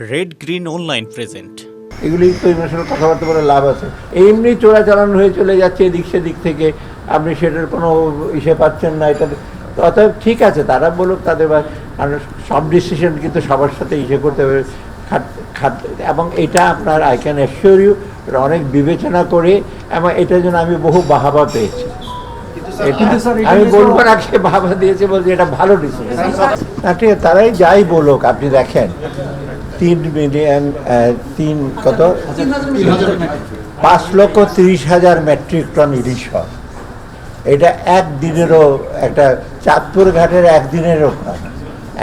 Red green online present এগুলি তো emotional কথাবার্তা বলে লাভ আছে। এমনি চোরাচালান হয়ে চলে যাচ্ছে এদিক সেদিক থেকে। আপনি সেটার কোনো ইসে পাচ্ছেন না এটা। অতএব ঠিক আছে তারা বলুক তাদের সব ডিসিশন কিন্তু সবার সাথে ইসে করতে হবে। খাট- খাট- এবং এটা আপনার আই ক্যান অ্যাসিওর ইউ অনেক বিবেচনা করে এবং এটার জন্য আমি বহু বাহাবা পেয়েছি। আমি বলব না সে বাবা দিয়েছে বলছে এটা ভালো ডিসিশন না ঠিক আছে তারাই যাই বলুক আপনি দেখেন। তিন মিলিয়ন তিন কত? পাঁচ লক্ষ তিরিশ হাজার মেট্রিক টন ইলিশ হয়। এটা একদিনেরও একটা চাঁদপুর ঘাটের একদিনেরও কাজ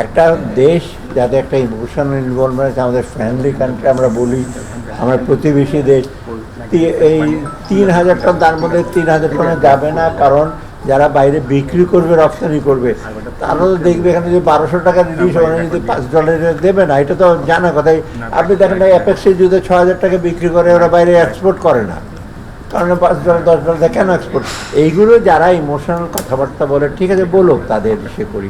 একটা দেশ যাতে একটা ইমোশনাল ইনভলভমেন্ট আছে, আমাদের ফ্রেন্ডলি কান্ট্রি আমরা বলি, আমরা প্রতিবেশী দেশ এই তিন হাজার টন, তার মধ্যে তিন হাজার টনে যাবে না, কারণ যারা বাইরে বিক্রি করবে রপ্তানি করবে তারাও তো দেখবে এখানে যে বারোশো টাকা ইলিশ ওখানে যদি পাঁচ ডলারে দেবে না এটা তো জানা কথাই আপনি দেখেন না অ্যাপেক্সে যদি ছ হাজার টাকা বিক্রি করে ওরা বাইরে এক্সপোর্ট করে না। কারণ পাঁচ ডলার দশ ডলার কেন এক্সপোর্ট এইগুলো যারা ইমোশনাল কথাবার্তা বলে ঠিক আছে বলুক তাদের সে করি।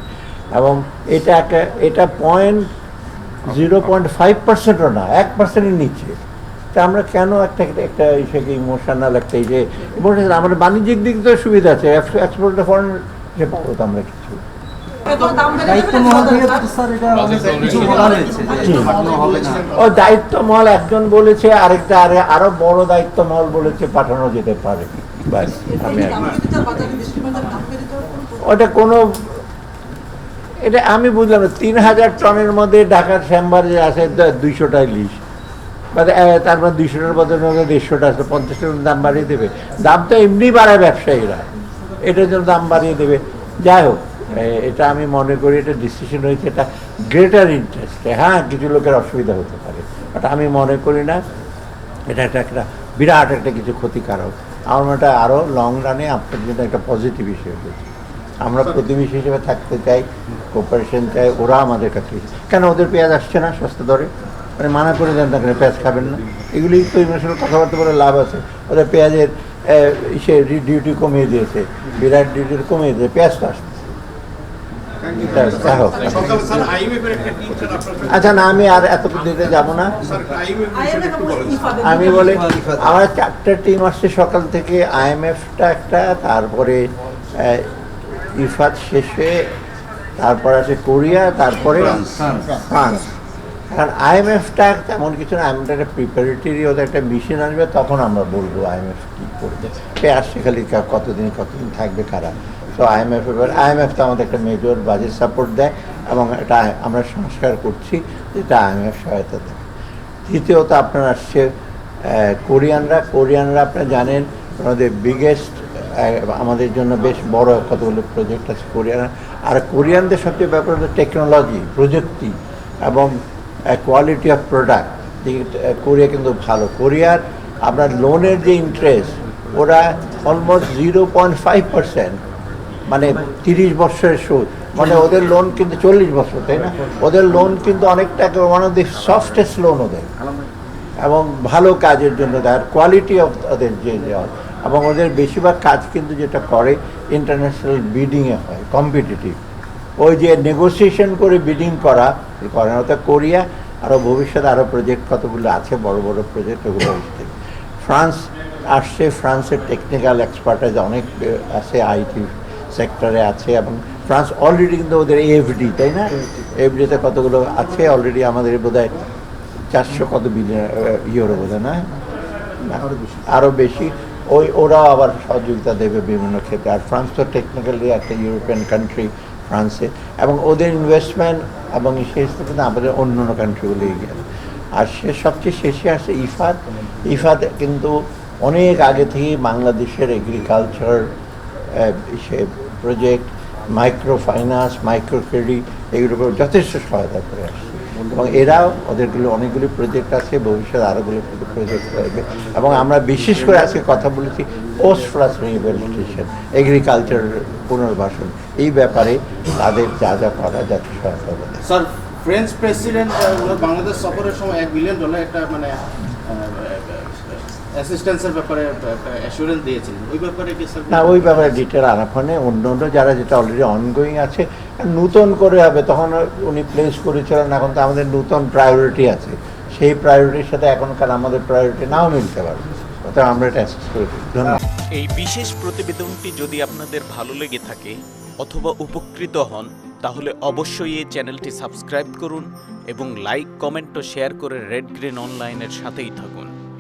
এবং এটা একটা এটা পয়েন্ট জিরো পয়েন্ট ফাইভ পার্সেন্টও না এক পার্সেন্টের নিচে। তা আমরা কেন একটা একটা ইসেকে ইমোশনাল একটা এই যে ইমোশনাল আমাদের বাণিজ্যিক দিক তো সুবিধা আছে এক্সপোর্টে ফরেন যে পাবো তো আমরা কিছু। ও দায়িত্ব মহল একজন বলেছে আরেকটা আরে আরও বড় দায়িত্ব মহল বলেছে পাঠানো যেতে পারে। আমি ওটা কোনো এটা আমি বুঝলাম না তিন হাজার টনের মধ্যে ঢাকার চেম্বার যে আছে দুইশোটা ইলিশ মানে তারপর দুইশোটার বদলে মধ্যে দেড়শোটা আছে পঞ্চাশ টাকার দাম বাড়িয়ে দেবে। দাম তো এমনি বাড়ায় ব্যবসায়ীরা। এটার জন্য দাম বাড়িয়ে দেবে। যাই হোক এটা আমি মনে করি এটা ডিসিশন হয়েছে এটা গ্রেটার ইন্টারেস্টে হ্যাঁ কিছু লোকের অসুবিধা হতে পারে। বাট আমি মনে করি না এটা একটা একটা বিরাট একটা কিছু ক্ষতিকারক। আমার মনে হয় আরও লং রানে আপনার জন্য একটা পজিটিভ ইস্যু হয়েছে আমরা প্রতিবেশী হিসেবে থাকতে চাই কোপারেশন চাই ওরা আমাদের কাছে। কেন ওদের পেঁয়াজ আসছে না সস্তা দরে? মানে মানা করে দেন কেন পেঁয়াজ খাবেন না। এগুলি তো ইমোশনাল কথাবার্তা বলে লাভ আছে। ওদের পেঁয়াজের ইসে ডিউটি কমিয়ে দিয়েছে। বিরাট ডিউটি কমিয়ে দিয়েছে। পেঁয়াজ তো আচ্ছা না আমি আর এত দিতে যাব না। আমি বলি আমার চারটে টিম আসছে সকাল থেকে। আইএমএফটা একটা তারপরে ইফাত শেষে তারপর আছে কোরিয়া তারপরে ফ্রান্স। কারণ আইএমএফটা তেমন কিছু না আইএমএফটা একটা প্রিপারেটরি ওদের একটা মিশন আসবে, তখন আমরা বলব আইএমএফ কী করবে। সে আসছে খালি কতদিন কতদিন থাকবে, কারা? তো আইএমএফ এবার আইএমএফ তো আমাদের একটা মেজর বাজেট সাপোর্ট দেয়, এবং এটা আমরা সংস্কার করছি যেটা আইএমএফ সহায়তা দেয় তৃতীয়ত আপনার আসছে কোরিয়ানরা। কোরিয়ানরা আপনারা জানেন আমাদের বিগেস্ট আমাদের জন্য বেশ বড় কতগুলো প্রজেক্ট আছে কোরিয়ান আর কোরিয়ানদের সবচেয়ে ব্যাপার হলো টেকনোলজি প্রযুক্তি, এবং কোয়ালিটি অফ প্রোডাক্ট কোরিয়া কিন্তু ভালো। কোরিয়ার আপনার লোনের যে ইন্টারেস্ট ওরা almost zero point five percent মানে তিরিশ বছরের সুদ। মানে ওদের লোন কিন্তু চল্লিশ বছর, তাই না? ওদের লোন কিন্তু অনেকটা one of the softest loan ওদের। এবং ভালো কাজের জন্য দেয় আর কোয়ালিটি অফ ওদের যে এবং ওদের বেশিরভাগ কাজ কিন্তু যেটা করে ইন্টারন্যাশনাল বিডিংয়ে হয় কম্পিটিটিভ ওই যে নেগোসিয়েশন করে বিডিং করা করে না ওটা কোরিয়া আরও ভবিষ্যতে আরও প্রজেক্ট কতগুলো আছে বড় বড় প্রজেক্ট ওগুলো আসছে ফ্রান্স আসছে ফ্রান্সের টেকনিক্যাল এক্সপার্টাইজ অনেক আছে আইটি সেক্টরে আছে এবং ফ্রান্স অলরেডি কিন্তু ওদের এফডি তাই না? এফডিতে কতগুলো আছে অলরেডি আমাদের বোধ হয় চারশো কত বিলিয়ন ইউরো বোধ না? আরও বেশি। ওই ওরাও আবার সহযোগিতা দেবে বিভিন্ন ক্ষেত্রে। আর ফ্রান্স তো টেকনিক্যালি একটা ইউরোপিয়ান কান্ট্রি ফ্রান্সে এবং ওদের ইনভেস্টমেন্ট এবং থেকে না আমাদের অন্য অন্য কান্ট্রিগুলো এগিয়ে। আর সে সবচেয়ে শেষে আসে ইফাত ইফাত কিন্তু অনেক আগে থেকেই বাংলাদেশের এগ্রিকালচার সে project micro finance micro credit এগুলোর উপর যথেষ্ট সহায়তা করে আসছে এবং এরাও ওদেরগুলো অনেকগুলি প্রজেক্ট আছে, ভবিষ্যতে আরোগুলো প্রজেক্ট করবে এবং আমরা বিশেষ করে আজকে কথা বলেছি পোস্ট ফ্লাস রিহেবিলিটেশন এগ্রিকালচার পুনর্বাসন। এই ব্যাপারে তাদের যা যা করা যাতে সহায়তা স্যার ফ্রেঞ্চ প্রেসিডেন্ট বাংলাদেশ সফরের সময় এক বিলিয়ন ডলার একটা মানে অ্যাসিস্ট্যান্সের ব্যাপারে অ্যাসুরেন্স দিয়েছিলেন। ওই ব্যাপারে কি স্যার না ওই ব্যাপারে ডিটেল আলাপ হয় অন্য অন্য যারা যেটা অলরেডি অনগোয়িং আছে নূতন করে হবে তখন উনি প্লেস করেছিলেন এখন তো আমাদের নূতন প্রায়োরিটি আছে। সেই প্রায়োরিটির সাথে এখনকার আমাদের প্রায়োরিটি নাও মিলতে পারে। অতএব আমরা এটা অ্যাসেস করে ধন্যবাদ। এই বিশেষ প্রতিবেদনটি যদি আপনাদের ভালো লেগে থাকে অথবা উপকৃত হন তাহলে অবশ্যই এই চ্যানেলটি সাবস্ক্রাইব করুন এবং লাইক কমেন্ট ও শেয়ার করে রেড গ্রিন অনলাইনের সাথেই থাকুন।